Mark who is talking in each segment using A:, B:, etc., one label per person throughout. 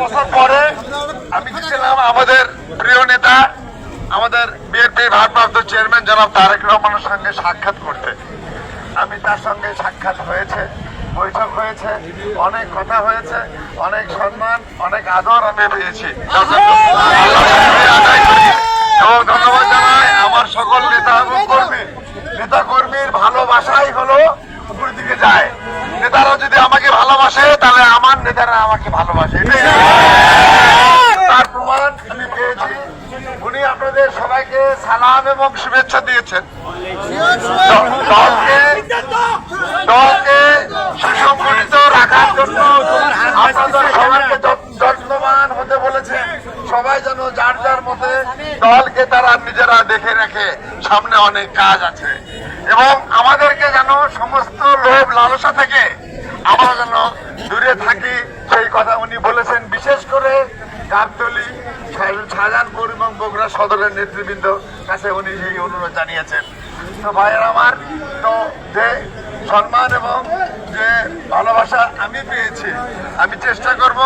A: বছর পরে আমি গেছিলাম আমাদের প্রিয় নেতা, আমাদের বিএনপির ভারপ্রাপ্ত চেয়ারম্যান জনাব তারেক রহমানের সঙ্গে সাক্ষাৎ করতে। আমি তার সঙ্গে সাক্ষাৎ হয়েছে, বৈঠক হয়েছে, অনেক কথা হয়েছে, অনেক সম্মান, অনেক আদর আমি পেয়েছি। এবং ধন্যবাদ জানাই আমার সকল নেতা এবং কর্মী। নেতা কর্মীর ভালোবাসাই হলো উপরের দিকে যায়। নেতারা যদি আমাকে ভালোবাসে আমার নেতারা আমাকে ভালোবাসে। তার প্রমাণ আমি পেয়েছি। উনি আপনাদের সবাইকে সালাম এবং শুভেচ্ছা দিয়েছেন। দলকে দলকে সুসংগঠিত রাখার জন্য আপনাদের সবাইকে যত্নবান হতে বলেছে। সবাই যেন যার যার মতে দলকে তারা নিজেরা দেখে রাখে সামনে অনেক কাজ আছে। এবং আমাদেরকে যেন সমস্ত লোভ লালসা থেকে দূরে থাকি সেই কথা উনি বলেছেন। বিশেষ করে গাবতলি শাহজাহানপুর এবং বগুড়া সদরের নেতৃবৃন্দ কাছে উনি সেই অনুরোধ জানিয়েছেন। তো ভাইয়ের আমার তো যে সম্মান এবং যে ভালোবাসা আমি পেয়েছি আমি চেষ্টা করব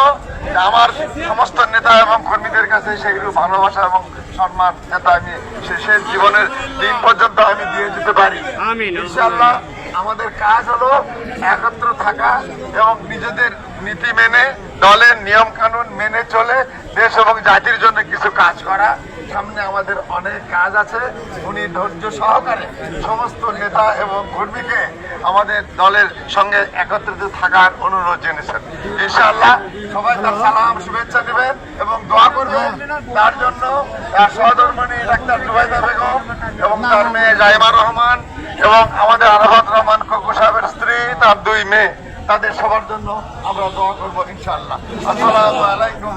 A: আমার সমস্ত নেতা এবং কর্মীদের কাছে সেইরূপ ভালোবাসা এবং সম্মান যাতে আমি শেষের জীবনের দিন পর্যন্ত আমি দিয়ে যেতে পারি। ইনশাআল্লাহ আমাদের কাজ হলো একত্র থাকা এবং নিজেদের নীতি মেনে, দলের নিয়ম কানুন মেনে চলে দেশ এবং জাতির জন্য কিছু কাজ করা। সামনে আমাদের অনেক কাজ আছে। উনি ধৈর্য সহকারে সমস্ত নেতা এবং কর্মীকে আমাদের দলের সঙ্গে একত্রিত থাকার অনুরোধ জেনেছেন ইনশাআল্লাহ সবাই তার সালাম, শুভেচ্ছা দেবেন এবং দোয়া করবেন। তার জন্য, তার ডাক্তার জুবাইদা বেগম এবং তার মেয়ে জাইমা রহমান এবং আমাদের আরাফাত রহমান ককু সাহেবের স্ত্রী, তার দুই মেয়ে, তাদের সবার জন্য আমরা দোয়া করব ইনশাআল্লাহ। আসসালামু আলাইকুম।